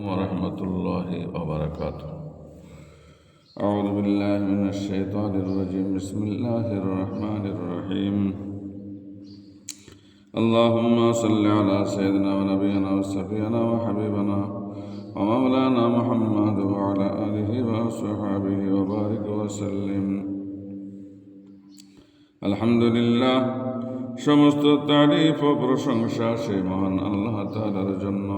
ورحمة الله وبركاته أعوذ بالله من الشيطان الرجيم بسم الله الرحمن الرحيم اللهم صل على سيدنا ونبينا وسفينا وحبيبنا ومولانا محمد وعلى آله وصحبه وبارك وسلم আলহামদুলিল্লাহ সমস্ত তারিফ ও প্রশংসা সে মহান আল্লাহ তালার জন্য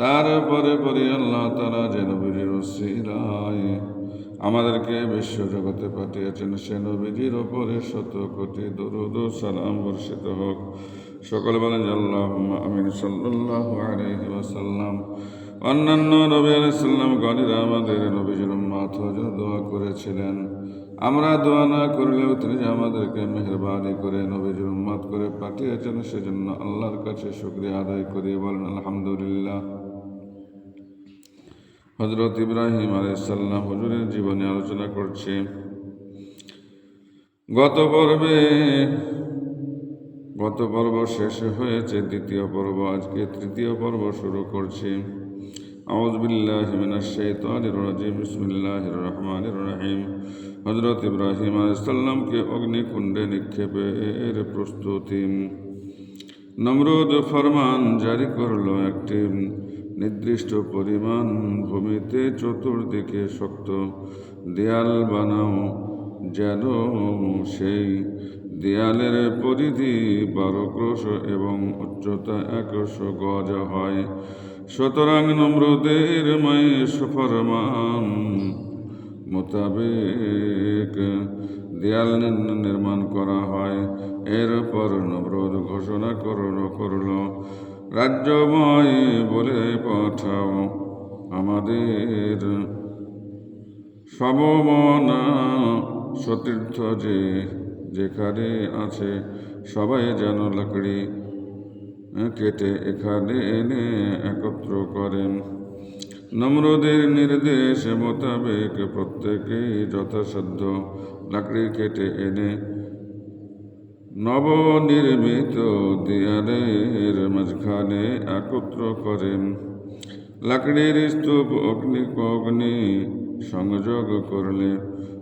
তারপরে পরে আল্লাহ তালা যে নবীর ওসিলায় আমাদেরকে বিশ্ব জগতে পাঠিয়েছেন, সে নবীজির ওপরে শত কোটি দরুদ সালাম বর্ষিত হোক। সকল বলেন আল্লাহ আমিন সাল্লাহ আলহি ওয়াসাল্লাম। অন্যান্য নবী আলাইসাল্লাম গণিরা আমাদের নবীজির মাথ দোয়া করেছিলেন। আমরা দোয়া না করলেও তিনি যে আমাদেরকে মেহরবানি করে নবীজির উম্মাদ করে পাঠিয়েছেন, সেজন্য আল্লাহর কাছে শুক্রিয়া আদায় করি। বলেন, আলহামদুলিল্লাহ। হজরত ইব্রাহিম আলাইসাল্লাম হজুরের জীবনে আলোচনা করছি। গত পর্বে, গত পর্ব শেষ হয়েছে, দ্বিতীয় পর্ব আজকে তৃতীয় পর্ব শুরু করছি। আউজ বিল্লাহ মিনাশ শাইতানির রাজিম, বিসমিল্লাহির রহমানির রহিম। হযরত ইব্রাহিম আলাইহিসসালামকে অগ্নিকুণ্ডে নিক্ষেপের প্রস্তুতি। নমরুদ ফরমান জারি করল একটি নির্দিষ্ট পরিমাণ ভূমিতে চতুর্দিকে শক্ত দেয়াল বানাও, যেন সেই দেয়ালের পরিধি বারো ক্রোশ এবং উচ্চতা একশ গজ হয়। সুতরাং নম্রদের মায়ে সুফরমান মোতাবেক দেয়াল নির্মাণ করা হয়। এরপর নবরোধ ঘোষণা করল করল রাজ্যময় বলে পাঠাও আমাদের। সমমনা সতীর্থ যে, যেখানে আছে, সবাই যেন লাকড়ি কেটে এখানে এনে একত্র করেন। নম্রদের নির্দেশ মোতাবেক প্রত্যেকেই যথাসাধ্য লাকড়ি কেটে এনে নবনির্মিত দেয়ালের মাঝখানে একত্র করেন লাকড়ির স্তূপ, অগ্নি অগ্নি সংযোগ করলে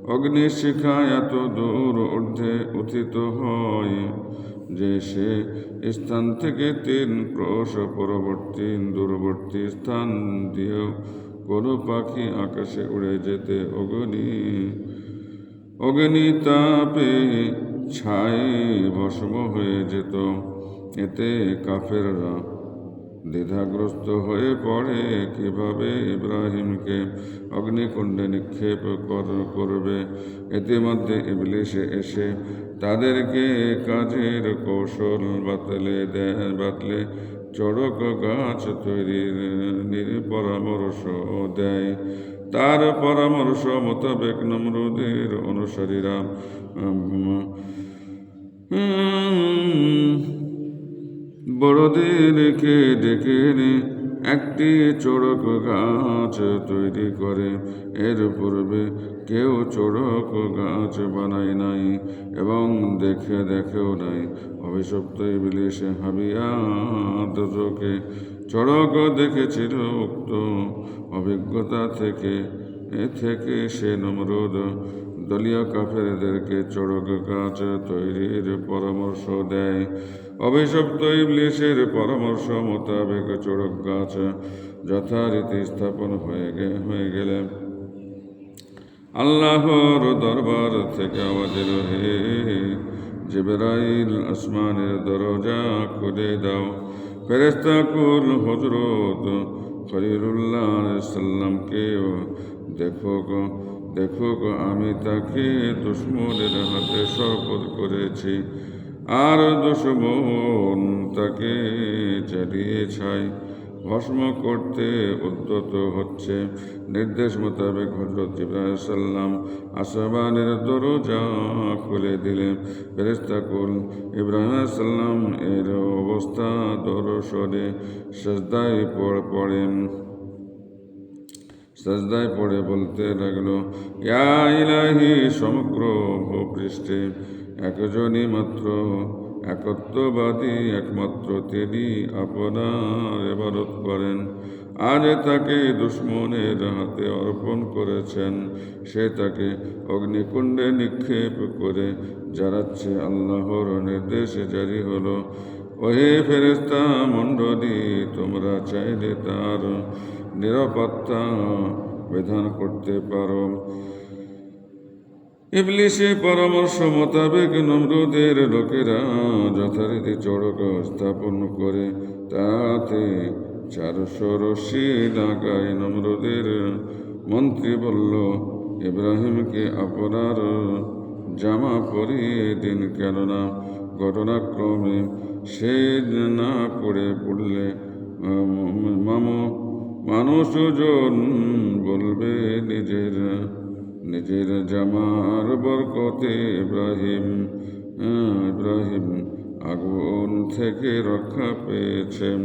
অগ্নিশিখা এত দূর ঊর্ধ্বে উথিত হয় যে সে স্থান থেকে তিন ক্রোশ পরবর্তী দূরবর্তী স্থান দিয়েও কোনো পাখি আকাশে উড়ে যেতে অগ্নি অগ্নি তাপে ছাই ভস্ম হয়ে যেত। এতে কাফেররা দ্বিধাগ্রস্ত হয়ে পড়ে। কীভাবে ইব্রাহিমকে অগ্নিকুণ্ডে নিক্ষেপ করবে? ইতিমধ্যে ইবলিশে এসে তাদেরকে কাজের কৌশল বাতলে দেয় বাতলে চড়ক গাছ তৈরির পরামর্শ দেয়। তার পরামর্শ মোতাবেক নমরুদের অনুসারীরা বড়দেরকে ডেকে এনে একটি চড়ক গাছ তৈরি করে। এর পূর্বে কেউ চড়ক গাছ বানায় নাই এবং দেখে দেখেও নাই। অভিশপ্ত ইবলিশে হাবিয়া দোজকে চড়ক দেখেছিল উক্ত অভিজ্ঞতা থেকে, এ থেকে সে নমরুদ। দলীয় কাফেরদেরকে চড়ক গাছ তৈরির পরামর্শ দেয়। অভিশপ্ত ইবলিশের পরামর্শ মোতাবেক চড়ক গাছ যথারীতি স্থাপন হয়ে হয়ে গেলে আল্লাহর দরবার থেকে আমাদের হে জিবরাইল আসমানের দরজা খুলে দাও। ফেরেস্তা কুল হজরত খলিলুল্লাহ সাল্লামকে দেখো দেখো আমি তাকে দুশ্মনের হাতে শপথ করেছি। আর দুশ্মন তাকে চালিয়ে ছাই। ভস্ম করতে উদ্যত হচ্ছে। নির্দেশ মোতাবেক হজরত ইব্রাহিম আসবানের দরজা খুলে দিলেন। ফেরেস্তাকুল ইব্রাহিম সাল্লাম এর অবস্থা দর্শনে সজদায় পড়েন। সাজদায় পড়ে বলতে লাগল, ইয়া ইলাহি সমগ্র ভূপৃষ্ঠে, একজনই মাত্র একত্ববাদী একমাত্র তিনি আপনার এবারত করেন। আজ তাকে দুশ্মনের হাতে অর্পণ করেছেন। সে তাকে অগ্নিকুণ্ডে নিক্ষেপ করে জারাচ্ছে আল্লাহর নির্দেশে জারি হলো। ওহে ফেরেস্তা মণ্ডলী, তোমরা চাইলে তার নিরাপত্তা বিধান করতে পারো। ইবলিশে পরামর্শ মোতাবেক নমরুদের লোকেরা যথারীতি চড়ক স্থাপন করে, তাতে চারশো রশি লাগায় নমরুদের। মন্ত্রী বলল, ইব্রাহিমকে আপনার জামা পরিয়ে দিন, কেননা ঘটনাক্রমে সে না পড়ে পড়লে মামু, মানুষজন বলবে নিজের নিজের জামার বরকতে ইব্রাহিম ইব্রাহিম আগুন থেকে রক্ষা পেয়েছেন।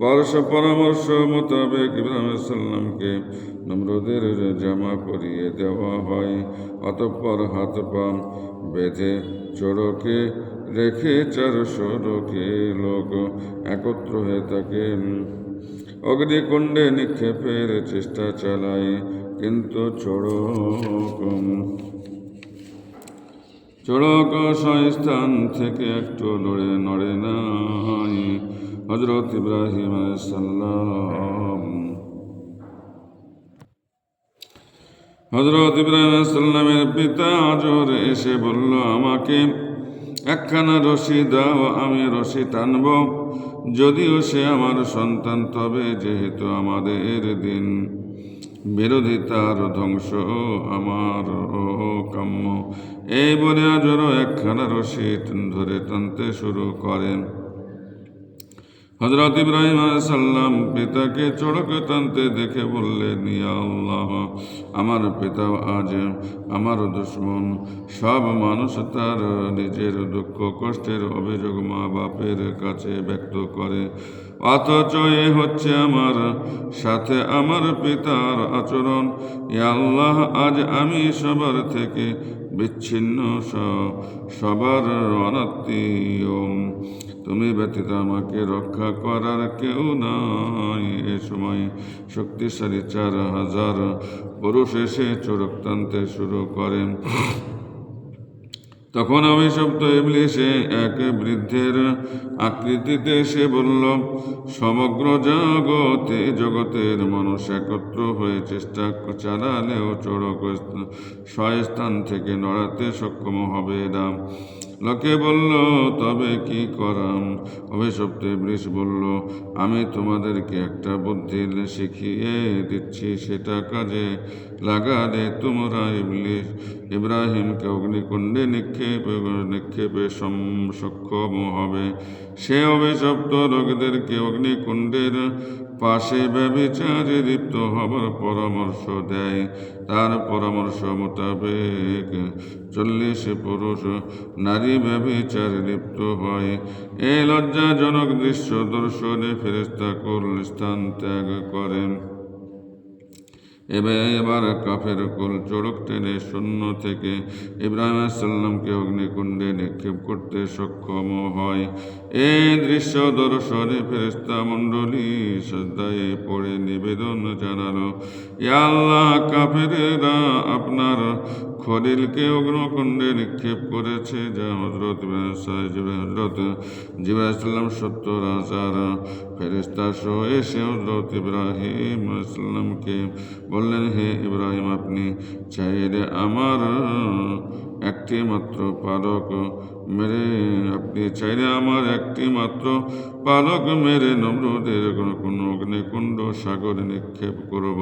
পরশ পরামর্শ মোতাবেক ইব্রাহিম সাল্লামকে নমরুদের জামা পরিয়ে দেওয়া হয়, অতঃপর হাত পা বেঁধে চড়কে রেখে চারশো লোকে লোক একত্র হয়ে তাকে অগ্নিকুণ্ডে নিক্ষেপের চেষ্টা চালায়। কিন্তু চড়ক চড়ক স্থান থেকে একটু নড়ে নড়ে নাই। হজরত ইব্রাহিম সাল্লাম হজরত ইব্রাহিম সাল্লামের পিতা আজর এসে বলল, আমাকে একখানা রশি দাও, আমি রশি টানব। যদিও সে আমার সন্তান, তবে যেহেতু আমাদের দিন বিরোধিতার ধ্বংস আমার কাম্য। এই বলে আজরও একখানা রশি ধরে টানতে শুরু করেন হজরত ইব্রাহিম সাল্লাম পিতাকে চড়ক টানতে দেখে বললেন, ইয়া আল্লাহ, আমার পিতা আজ আমার দুশ্মন। সব মানুষ তার নিজের দুঃখ কষ্টের অভিযোগ মা বাপের কাছে ব্যক্ত করে। অথচ এ হচ্ছে আমার সাথে আমার পিতার আচরণ। আল্লাহ আজ আমি সবার থেকে বিচ্ছিন্ন সবার অনাত্মীয় তুমি ব্যতীত আমাকে রক্ষা করার কেউ নাই। এ সময় শক্তিশালী চার হাজার পুরুষ এসে চোরক টানতে শুরু করেন তখন অভিশপ্ত সে এক বৃদ্ধের আকৃতিতে সে বলল, সমগ্র জগতে জগতের মানুষ একত্র হয়ে চেষ্টা চালালেও চড়ক স্বস্থান থেকে নড়াতে সক্ষম হবে না লোকে বলল, তবে কি করাম? অভিশপ্ত ইবলিশ বলল, আমি তোমাদেরকে একটা বুদ্ধি শিখিয়ে দিচ্ছি, সেটা কাজে লাগালে তোমরা ইবলিশ। ইব্রাহিমকে অগ্নিকুণ্ডে নিক্ষেপ, নিক্ষেপে সক্ষম হবে। সে অভিশপ্ত লোকদেরকে অগ্নিকুণ্ডের পাশে ব্যবিচারে লিপ্ত হবার পরামর্শ দেয়। তার পরামর্শ মোতাবেক চল্লিশ পুরুষ নারী ব্যবিচারে লিপ্ত হয়। এই লজ্জাজনক দৃশ্য দর্শনে ফেরেস্তা কুল স্থান ত্যাগ করেন। এবার এবার কাফের কুল চড়ক টেনে শূন্য থেকে ইব্রাহিম সাল্লামকে অগ্নিকুণ্ডে নিক্ষেপ করতে সক্ষম হয়। এই দৃশ্য দর্শনে ফেরেস্তা মণ্ডলী শ্রদ্ধায় পড়ে নিবেদন জানালো ইয়া আল্লাহ কাফেরেরা আপনার খলিলকে অগ্নকুণ্ডে নিক্ষেপ করেছে, যা হজরত হজরত জিবাইসাল্লাম সত্তর হাজার ফেরিস্তা সহ এসে হজরত ইব্রাহিম ইসলামকে বললেন, হে ইব্রাহিম, আপনি চাইলে আমার একটি মাত্র পালক মেরে, আপনি চাইলে আমার একটি মাত্র পালক মেরে নমরুদের কোনো কোনো অগ্নিকুণ্ড সাগরে নিক্ষেপ করব।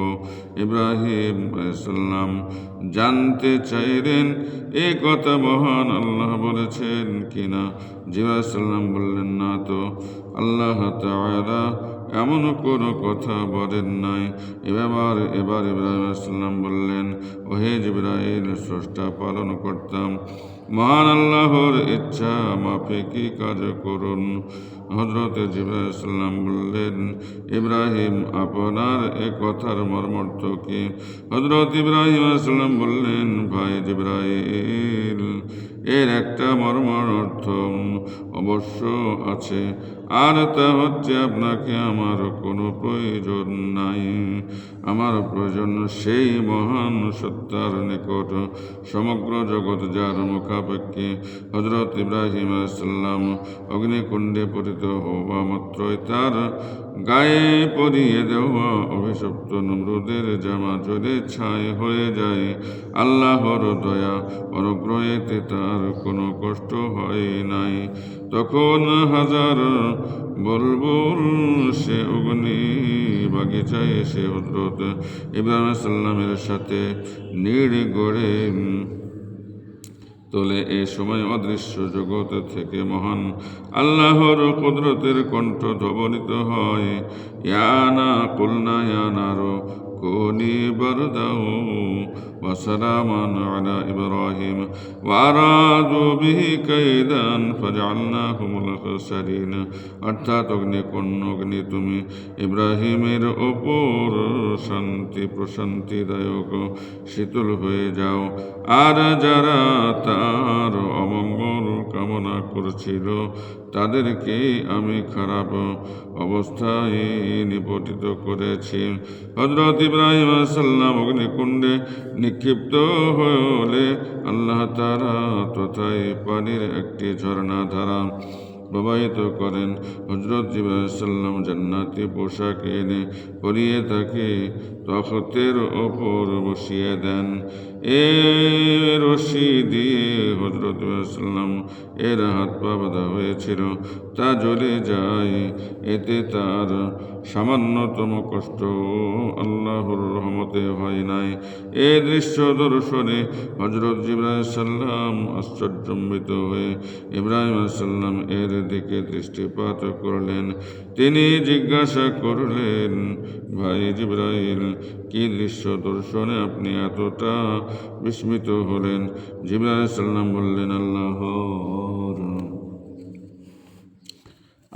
ইব্রাহিম সাল্লাম জানতে চাইলেন, এ কথা মহান আল্লাহ বলেছেন কিনা? জিবা সাল্লাম বললেন, না তো, আল্লাহ তাআলা এমন কোনো কথা বলেন নাই। এবার এবার ইব্রাহিম সাল্লাম বললেন, ওহে জিব্রাইল, স্রষ্টা পালন করতাম। মহান আল্লাহর ইচ্ছা, মাফিকি কাজ করুন। হজরত জিব্রাহিম বললেন, ইব্রাহিম, আপনার এ কথার মর্মর্থ কি? হজরত ইব্রাহিম আসলাম বললেন, ভাই জিব্রাহিল এর একটা মর্মর অর্থ অবশ্য আছে। আর তা হচ্ছে আপনাকে আমার কোনো প্রয়োজন নাই। আমার প্রয়োজন সেই মহান সত্তার নিকট, সমগ্র জগৎ যার মুখাপেক্ষী। হজরত ইব্রাহিম আসাল্লাম অগ্নিকুণ্ডে পতিত হওয়া মাত্রই তার গায়ে পরিয়ে দেওয়া অভিশপ্ত নমরুদের জামা জলে ছাই হয়ে যায়। আল্লাহর দয়া, অনুগ্রহেতে তার কোনো কষ্ট হয় নাই। তখন হাজার বলবুল সে অগ্নি বাগিচায় এসে হজরত ইব্রাহিম সাল্লামের সাথে নিড় গড়ে তোলে। এ সময় অদৃশ্য জগৎ থেকে মহান আল্লাহর কুদরতের কণ্ঠ ধ্বনিত হয়। ইয়ানা কুলনা, ইয়ানারো كوني بردا وسلاما على إبراهيم وأرادوا به كيدا فجعلناهم الخسرين অর্থাৎ অগ্নি কোন অগ্নি তুমি ইব্রাহিমের ওপর শান্তি প্রশান্তিদায়ক শীতল হয়ে যাও আর যারা তার অমঙ্গল কামনা করছিল, তাদেরকে আমি খারাপ অবস্থায় নিপতিত করেছি। হজরত ইব্রাহিম সাল্লাম অগ্নিকুণ্ডে নিক্ষিপ্ত হলে আল্লাহ তারা তথায় পানির একটি ঝর্ণা ধারা প্রবাহিত করেন। হজরত সাল্লাম জান্নাতি পোশাক এনে পরিয়ে তাকে তখতের ওপর বসিয়ে দেন। এ রশি দিয়ে হজরত সাল্লাম এর হাত পা বাঁধা হয়েছিল। তা জ্বলে যায়। এতে তার সামান্যতম কষ্ট আল্লাহর রহমতে হয় নাই। এ দৃশ্য দর্শনে হজরত ইব্রাহিম সাল্লাম আশ্চর্যম্বিত হয়ে ইব্রাহিম সাল্লাম এর দিকে দৃষ্টিপাত করলেন। তিনি জিজ্ঞাসা করলেন, ভাই জিব্রাইল কি দৃশ্য দর্শনে আপনি এতটা বিস্মিত হলেন? জিবাহ সাল্লাম বললেন আল্লাহর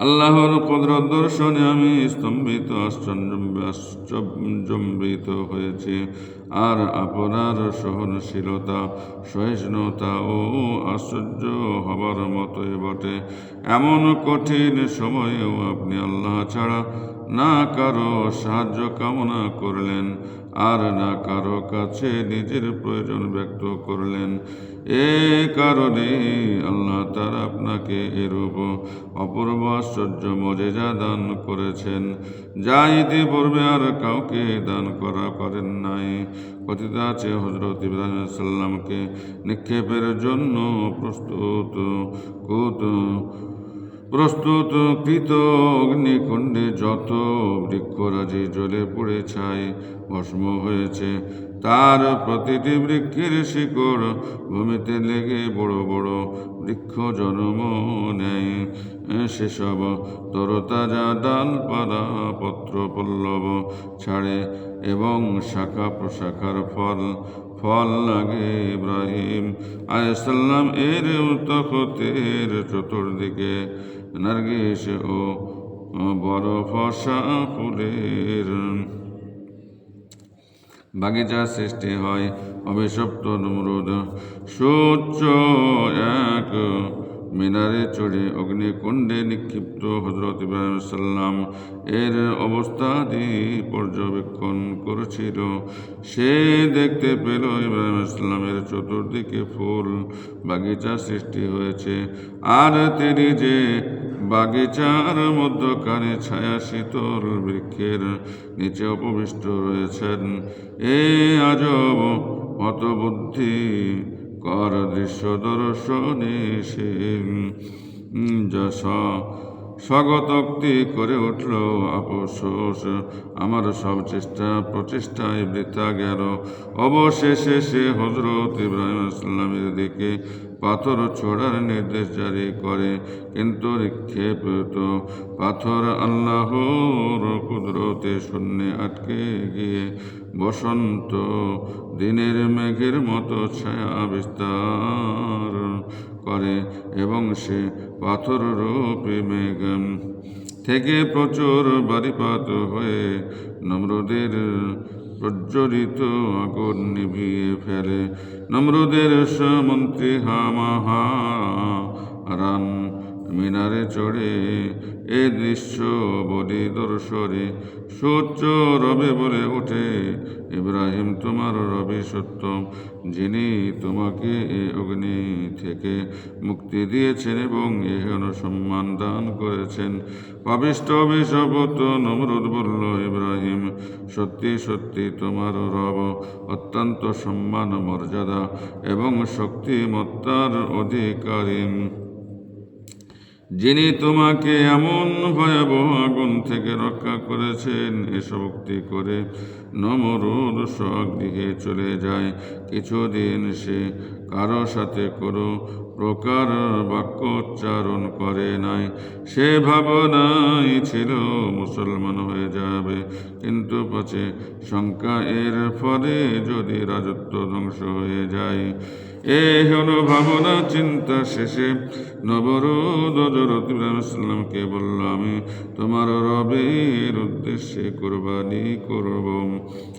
আল্লাহর কদরত দর্শনে আমি স্তম্ভিত আশ্চর্যম্বিত হয়েছি। আর আপনার সহনশীলতা, সহিষ্ণুতা ও আশ্চর্য হবার মতোই বটে। এমন কঠিন সময়েও আপনি আল্লাহ ছাড়া না কারও সাহায্য কামনা করলেন। আর না কারও কাছে নিজের প্রয়োজন ব্যক্ত করলেন। এ কারণে আল্লাহ তার আপনাকে এরূপ অপূর্ব আশ্চর্য মজেজা দান করেছেন। যা ইতিপূর্বে আর কাউকে দান করা করেন নাই। কথিত আছে হজরত ইব্রাহিম সাল্লামকে নিক্ষেপের জন্য প্রস্তুত। কুত প্রস্তুত কৃত অগ্নিকুণ্ডে যত বৃক্ষরাজি জ্বলে পড়ে ছাই, ভস্ম হয়েছে। তার প্রতিটি বৃক্ষের শিকড় ভূমিতে লেগে বড় বড় বৃক্ষ জন্ম নেয়। সেসব তরতাজা ডালপালা পত্র পল্লব ছাড়ে এবং শাখা প্রশাখার ফল ফল লাগে ইব্রাহিম আলাইসাল্লাম এর তখতের চতুর্দিকে। নার্গিস ও বড় ফসা ফুলের বাগিচা সৃষ্টি হয়। অভিশপ্ত নমরুদ সূর্য এক মিনারে চড়ে অগ্নিকুণ্ডে নিক্ষিপ্ত হজরত ইব্রাহিম সাল্লাম এর অবস্থাদি পর্যবেক্ষণ করেছিল। সে দেখতে পেল ইব্রাহিম সাল্লামের চতুর্দিকে ফুল বাগিচা সৃষ্টি হয়েছে আর তিনি যে বাগিচার মধ্যখানে ছায়া শীতল বৃক্ষের নিচে উপবিষ্ট রয়েছেন, এ আজব হতবুদ্ধি। কর দৃশ্য দর্শনে যশ স্বগতোক্তি করে উঠল আপোষ আমার সব চেষ্টা, প্রচেষ্টায় বৃথা গেল। অবশেষে সে হজরত ইব্রাহিম ইসলামের দিকে পাথর ছোড়ার নির্দেশ জারি করে, কিন্তু নিক্ষেপ তো পাথর আল্লাহর কুদরতে শূন্যে আটকে গিয়ে বসন্ত দিনের মেঘের মতো ছায়া বিস্তার করে এবং সে পাথর রূপে মেঘ থেকে প্রচুর বাড়িপাত হয়ে নমরুদের প্রজ্বলিত আগুন নিভিয়ে ফেলে। নমরুদের মন্ত্রী হামাহা রান মিনারে চড়ে এ দৃশ্য বলি দর্শরে সূর্য রবে বলে ওঠে, ইব্রাহিম তোমার রবি সত্য যিনি তোমাকে এ অগ্নি থেকে মুক্তি দিয়েছেন এবং এহেন সম্মান দান করেছেন। পাবিষ্ট অভিশপত নমরুদ বলল, ইব্রাহিম, সত্যি সত্যি তোমার রব অত্যন্ত সম্মান মর্যাদা এবং শক্তিমত্তার অধিকারী। যিনি তোমাকে এমন ভয়াবহ আগুন থেকে রক্ষা করেছেন এসব উক্তি করে নমরুদ স্বগৃহে চলে যায়। কিছুদিন সে কারও সাথে কোনো প্রকার বাক্য উচ্চারণ করে নাই। সে ভাবনাই ছিল মুসলমান হয়ে যাবে, কিন্তু পাছে শঙ্কা এর ফলে যদি রাজত্ব ধ্বংস হয়ে যায়। এ হলো ভাবনা, চিন্তা শেষে নবরুদ ইব্রাহিমকে বলল আমি তোমার রবের উদ্দেশ্যে কোরবানি করব।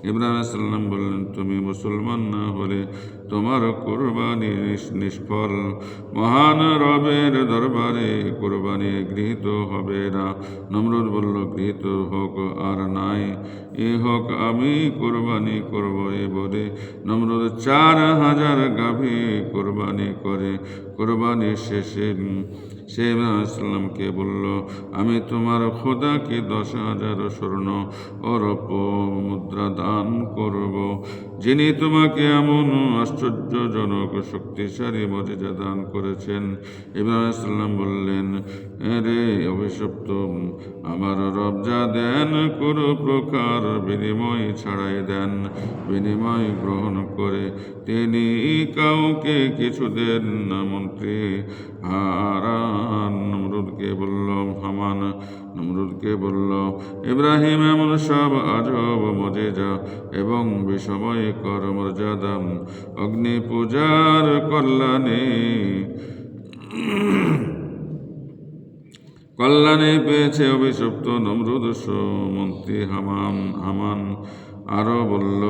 ইব্রাহিম বললেন, তুমি মুসলমান না হলে তোমার কোরবানি নিষ্ফল। মহান রবের দরবারে কোরবানি গৃহীত হবে না। নমরুদ বলল, গৃহীত হোক আর নাই, এ হোক আমি কোরবানি করব। এ বলে নমরুদ চার হাজার গাভী কোরবানি করে কোরবানি শেষে সে ইসলামকে বলল, আমি তোমার খোদাকে দশ হাজার স্বর্ণ অরপ মুদ্রা দান করব, যিনি তোমাকে এমন আশ্চর্যজনক, শক্তিশালী মর্যাদা দান করেছেন। ইব্রাহিম সাল্লাম বললেন রে অভিশপ্ত, আমার রব যা দেন, কোনো প্রকার বিনিময় ছাড়াই দেন। বিনিময় গ্রহণ করে তিনি কাউকে কিছু দেন না মন্ত্রী হারান নমরুদকে বলল হামান নমরুদকে বলল, ইব্রাহিম এমন সব আজব, মজেজা এবং বিষময় কর মর্যাদা, অগ্নি পূজার কল্যাণে কল্যাণে পেয়েছে অভিশপ্ত নমরুদ মন্ত্রী হামান হামান আরও বলল,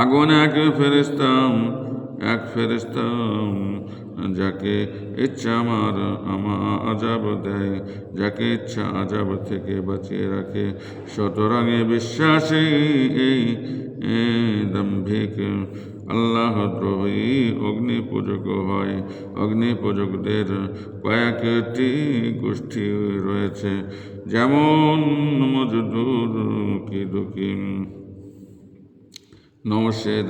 আগুন এক ফেরেস্তাম এক ফেরেস্তাম যাকে ইচ্ছা আমার আমা আজাব দেয়। যাকে ইচ্ছা আজাব থেকে বাঁচিয়ে রাখে। শতরঙে বিশ্বাসে এই দাম্ভিক, আল্লাহ দ্রোহী অগ্নি পূজক হয়। অগ্নি পূজকদের কয়েকটি গোষ্ঠী রয়েছে। যেমন মজদুর, কি দুকিম নমশের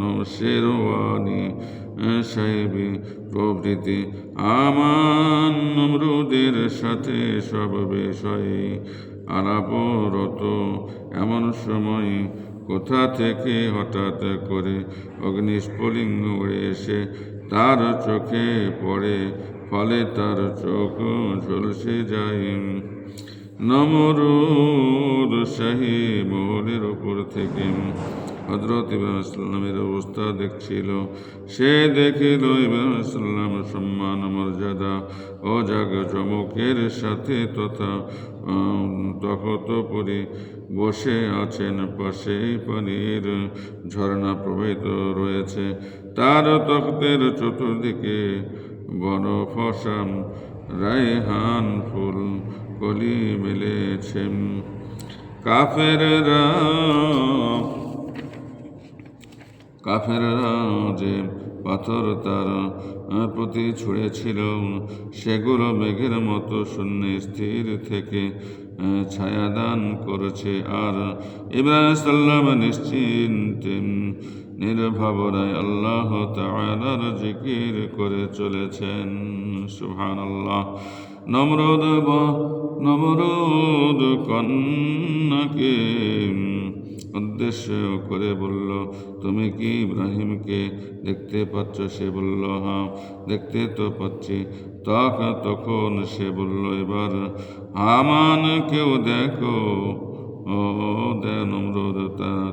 নমশেরওয়ানি সাহেবী, প্রভৃতি। আমান নমরুদের সাথে সব বিষয়ে আলাপরত। এমন সময় কোথা থেকে হঠাৎ করে অগ্নিস্ফলিঙ্গ এসে তার চোখে পড়ে, ফলে তার চোখ ঝলসে যায়। নমরুদ শাহী মহলের ওপর থেকে হজরত ইব্রাহিমের অবস্থা দেখছিল। সে দেখিল ইব্রাহিম সম্মান, মর্যাদা ও জাগ চমকের সাথে তথা তখত পরি বসে আছেন। পাশে পানির ঝর্ণা প্রবাহিত রয়েছে। তার তখতের চতুর্দিকে বড় ফসাম, রায়হান ফুল, কলি মেলেছেন কাফেররা কাফেররা যে পাথর তার প্রতি ছুঁড়েছিল, সেগুলো মেঘের মতো শূন্যে স্থির থেকে ছায়াদান করেছে। আর ইব্রাহিম সাল্লাম নিশ্চিন্তে নির্ভাবনায় আল্লাহ তাআলার জিকির করে চলেছেন। সুবহান আল্লাহ নমরুদ নমরুদ কন্যাকে উদ্দেশ্য করে বলল, তুমি কি ইব্রাহিমকে দেখতে পাচ্ছ? সে বলল হ্যাঁ দেখতে তো পাচ্ছি। তখন তখন সে বলল, এবার হামান কেউ দেখো। ও, দে নমরুদ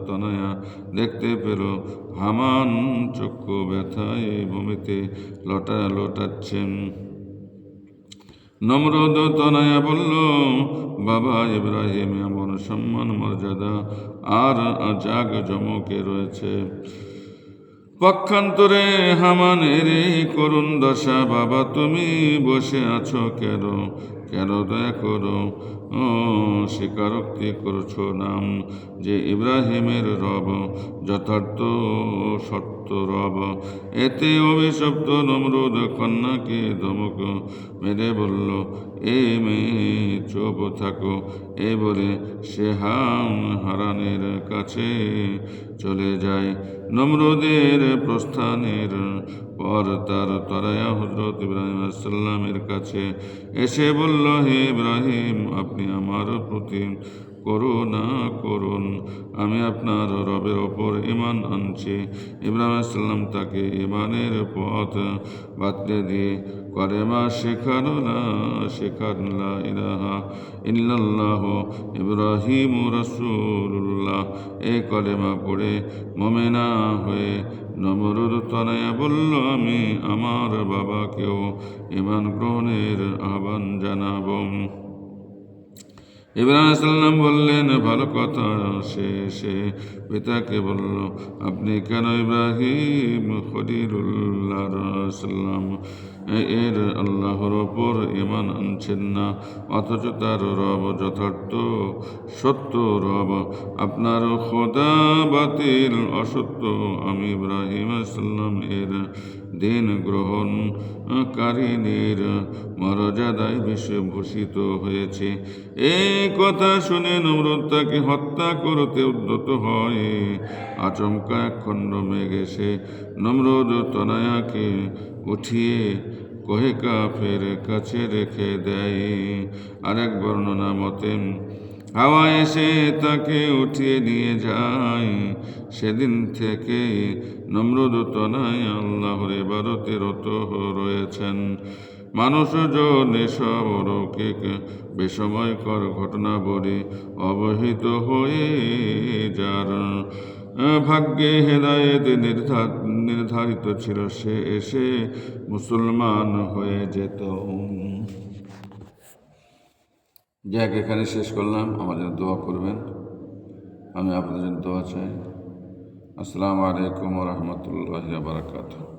তনয়া, দেখতে পেল। হামান চক্ষু ব্যথায় ভূমিতে লটা লোটাচ্ছেন নম্রদ তনয়া বলল, বাবা ইব্রাহিম সম্মান মর্যাদা আর জাগ জমকে রয়েছে। পক্ষান্তরে হামানের এই করুণ দশা, বাবা, তুমি বসে আছো কেন? কেন দয়া করো? ও, স্বীকারোক্তি করছ নাম যে ইব্রাহিমের রব যথার্থ ও সত্য। রব। এতে অভিশপ্ত নমরুদ কন্যাকে ধমক মেরে বলল, এ মেয়ে, চুপ থাকো। এ বলে সে হাম হারানের কাছে চলে যায়। নমরুদের প্রস্থানের পর তার তরায়া হজরত ইব্রাহিম সাল্লামের কাছে এসে বলল, হে ইব্রাহিম, আপনি আমার প্রতি করুণা করুন, আমি আপনার রবের ওপর ইমান আনছি। ইব্রাহিম সাল্লাম তাকে ইমানের পথ বাতলে দিয়ে করেমা শেখানুলা শেখানুলা ইলাহা ইল্লাল্লাহ ইব্রাহিম রসুল্লাহ এই কলেমা পড়ে মমেনা হয়ে নমরুদ তনয়া বলল, আমি আমার বাবাকেও ইমান গ্রহণের আহ্বান জানাব। ইব্রাহিম সাল্লাম বললেন ভালো কথা সে পিতাকে বলল আপনি কেন ইব্রাহিম খদিরুল্লাহ সাল্লাম এর আল্লাহর ওপর ইমান আনছেন না, অথচ তার রব যথার্থ, সত্য রব। আপনার খোদা বাতিল, অসত্য। আমি ইব্রাহিম সাল্লাম এর দিন গ্রহণ কারিনীর মর্যাদায় বিশ্বভূষিত হয়েছে। এই কথা শুনে নমরুদ তাকে হত্যা করতে উদ্যত হয়। আচমকা এক খণ্ড মেঘ এসে নমরুদ তনায়াকে উঠিয়ে কহে, কাফের কাছে রেখে দেয় আরেক বর্ণনা মতে হাওয়া এসে তাকে উঠিয়ে নিয়ে যায়। সেদিন থেকে নমরুদ তনায় আল্লাহর এবারতে রত রয়েছেন। মানুষ এসব অলৌকিক বেসময়কর ঘটনা বলে অবহিত হয়ে যার ভাগ্যে হেদায়েত নির্ধারিত ছিল সে, এসে মুসলমান হয়ে যেত। যাক, এখানে শেষ করলাম। আমার জন্য দোয়া করবেন। আমি আপনাদের জন্য দোয়া চাই। আসসালামু আলাইকুম রহমতুল্লাহ বারকাতুহ।